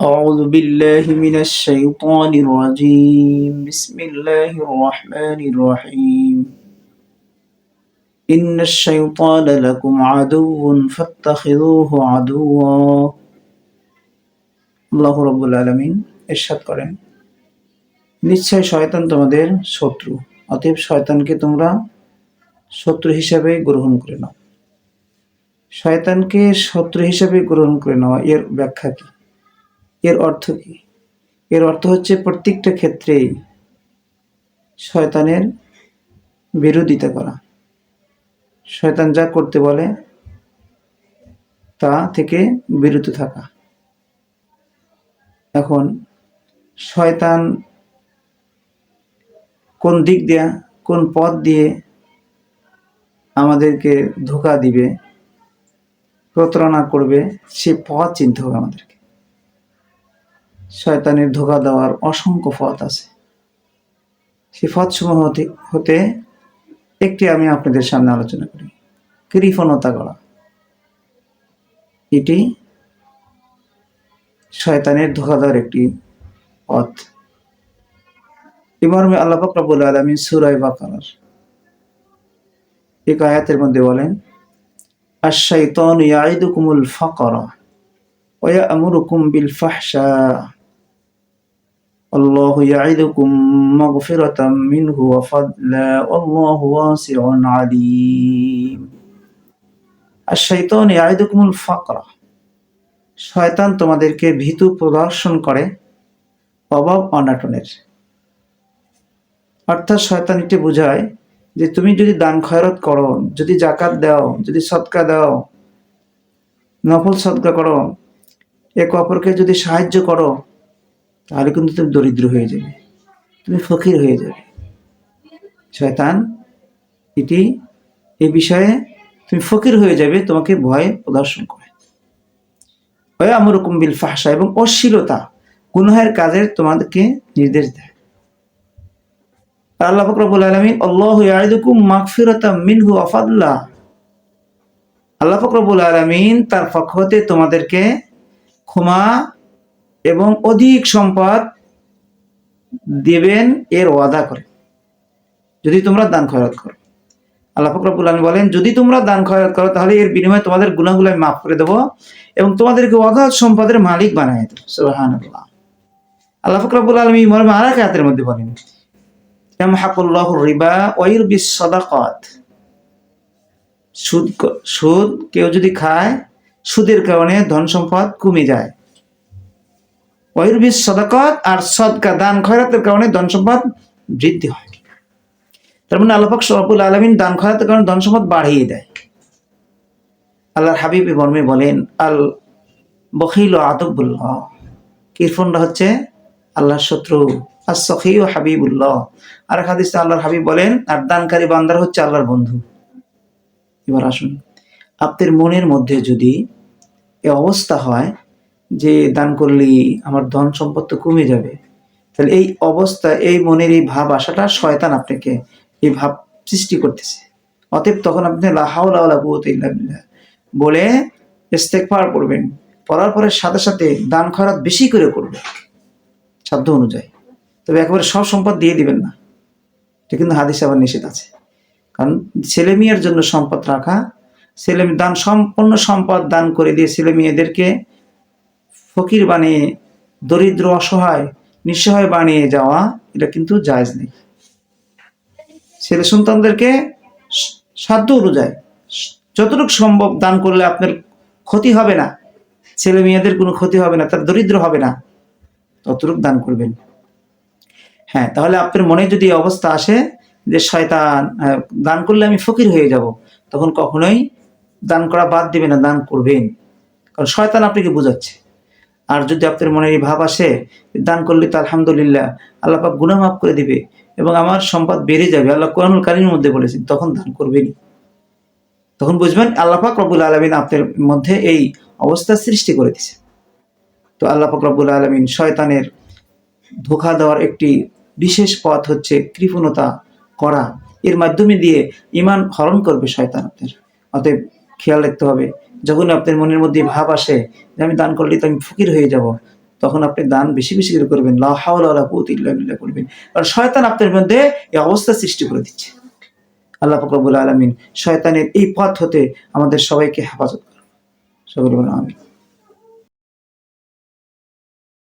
أعوذ بالله من الشيطان الرجيم بسم الله الرحمن الرحيم إن الشيطان لكم عدو فاتخذوه عدوا আল্লাহ রব্বুল আলমিন এরশাদ করেন নিশ্চয় শয়তান তোমাদের শত্রু অতএব শয়তানকে তোমরা শত্রু হিসাবে গ্রহণ করে নাও শয়তানকে শত্রু হিসাবে গ্রহণ করে নেওয়া এর ব্যাখ্যা কি এর অর্থ কি? এর অর্থ হচ্ছে প্রত্যেকটা ক্ষেত্রেই শয়তানের বিরোধিতা করা। শয়তান যা করতে বলে, তা থেকে বিরত থাকা। এখন, শয়তান কোন দিক দিয়া, কোন পথ দিয়ে আমাদেরকে ধোকা দিবে, প্রতারণা করবে, সে পথ চিনতে হবে আমাদেরকে। শয়তানের ধোকা দেওয়ার অসংখ্য পথ আছে। সে পথসমূহ হতে হতে একটি আমি আপনাদের সামনে আলোচনা করি। কৃপণতা করা এটি শয়তানের ধোকা দেওয়ার একটি পথ। ইমর্মে আল্লাহ রব্বুল আলমী সুরাই বাকার এক আয়াতের মধ্যে বলেন আশাই আশাইতন ইয়াইদুকুমুল ফাকরা ওয়া আমরুকুম বিল ফাহশা। الله يعدكم مغفرة منه وفضلا والله واسع عليم الشيطان يعدكم الفقر শয়তান তোমাদেরকে ভীতু প্রদর্শন করে অভাব অনাটনের অর্থাৎ শয়তান এটি বোঝায় যে তুমি যদি দান খয়রত করো যদি জাকাত দাও যদি সৎকা দাও নফল সৎকা করো এক অপরকে যদি সাহায্য করো তাহলে কিন্তু তুমি দরিদ্র হয়ে যাবে। তুমি ফকির হয়ে যাবে। শয়তান, এটি, এ বিষয়ে তুমি ফকির হয়ে যাবে, তোমাকে ভয় প্রদর্শন করে। আমরকম বিল ফাহসা এবং অশ্লীলতা, গুনহের কাজের তোমাদেরকে নির্দেশ দেয়। আল্লাহ ফকরবুল আলমিন, আল্লাহ ইয়াইদুকুম মাগফিরাতাম মিনহু আফাদুল্লাহ আল্লাহ ফকরবুল আলমিন তার পক্ষ তোমাদেরকে ক্ষমা এবং অধিক সম্পদ দেবেন, এর ওয়াদা করে। যদি তোমরা দান খয়রাত করো। আল্লাহ ফকরাবুল আলমী বলেন, যদি তোমরা দান খয়রাত করো, তাহলে এর বিনিময়ে তোমাদের গুণাগুলো আমি মাফ করে দেবো এবং তোমাদেরকে অগাধ সম্পদের মালিক বানাই দেবো। সোহান আল্লাহ ফকরাবুল আলমী মরমে আর এক হাতের মধ্যে বলেন হাকুল্লাহ রিবা ওয়ুর সুদ সুদ কেউ যদি খায়, সুদের কারণে ধন সম্পদ কমে যায়। ওয়ুরবিস সদাকত আর সদকা দান খয়রাতের কারণে ধন সম্পদ বৃদ্ধি হয়। তার মানে আল্লাহাক সরাবুল আলমিন দান খয়রাতের কারণে ধন সম্পদ বাড়িয়ে দেয়। আল্লাহর হাবিব মর্মে বলেন, আল বখিল আদবুল্লাহ। কিরফনটা হচ্ছে আল্লাহর শত্রু আর সখী ও হাবিবুল্লাহ। আর হাদিস আল্লাহর হাবিব বলেন, আর দানকারী বান্দার হচ্ছে আল্লাহর বন্ধু। এবার আসুন আপনার মনের মধ্যে যদি এ অবস্থা হয় যে দান করলেই আমার ধন সম্পদ তো কমে যাবে। তাহলে এই অবস্থা, এই মনের এই ভাব আসাটা শয়তান আপনাকে এই ভাব সৃষ্টি করতেছে। অতএব তখন আপনি লাহাউলা বলে ইস্তেকফার করবেন। পড়ার পরে সাথে সাথে দান খরাত বেশি করে করবে সাধ্য অনুযায়ী। তবে একেবারে সব সম্পদ দিয়ে দিবেন না। এটা কিন্তু হাদিস আবার নিষেধ আছে। কারণ ছেলে মেয়ের জন্য সম্পদ রাখা, ছেলে দান সম্পূর্ণ সম্পদ দান করে দিয়ে ছেলে মেয়েদেরকে ফকির বানিয়ে দরিদ্র অসহায়, নিঃসহায় বানিয়ে যাওয়া, এটা কিন্তু জায়জ নেই। ছেলে সন্তানদেরকে সাধ্য অনুযায়ী, যতটুকু সম্ভব দান করলে আপনার ক্ষতি হবে না, ছেলে মেয়েদের কোনো ক্ষতি হবে না, তার দরিদ্র হবে না, ততটুকু দান করবেন। হ্যাঁ তাহলে আপনার মনে যদি অবস্থা আসে যে শয়তান দান করলে আমি ফকির হয়ে যাব, তখন কখনোই দান করা বাদ দিবে না, দান করবেন। কারণ শয়তান আপনাকে বোঝাচ্ছে। আর যদি আপনার মনে এই ভাব আসে, দান করলে তো আলহামদুলিল্লাহ, আল্লাহ পাক গুণা মাফ করে দিবে এবং আমার সম্পদ বেড়ে যাবে। আল্লাহ কোরআনুল কারিমের মধ্যে বলেছেন, তখন দান করবেনই তখন বুঝবেন, আল্লাহ পাক রবুল আলমিন আপনার মধ্যে এই অবস্থা সৃষ্টি করে দিছে তো আল্লাহ পাক রবুল আলমিন শয়তানের ধোকা দেওয়ার একটি বিশেষ পথ হচ্ছে কৃপণতা করা। এর মাধ্যমে দিয়ে ইমান হরণ করবে শয়তান আপনার। অতএব খেয়াল রাখতে হবে যখন আপনার মনের মধ্যে ভাব আসে যে আমি দান করলে তো আমি ফকির হয়ে যাব, তখন আপনি দান বেশি বেশি করে করবেন। লা হাওলা ওয়ালা কুওয়াতা ইল্লা করবেন। আর শয়তান আপনার মধ্যে এই অবস্থা সৃষ্টি করে দিচ্ছে। আল্লাহ ফকরবুল আলমিন শয়তানের এই পথ হতে আমাদের সবাইকে হেফাজত করুন। সকলে আমিন।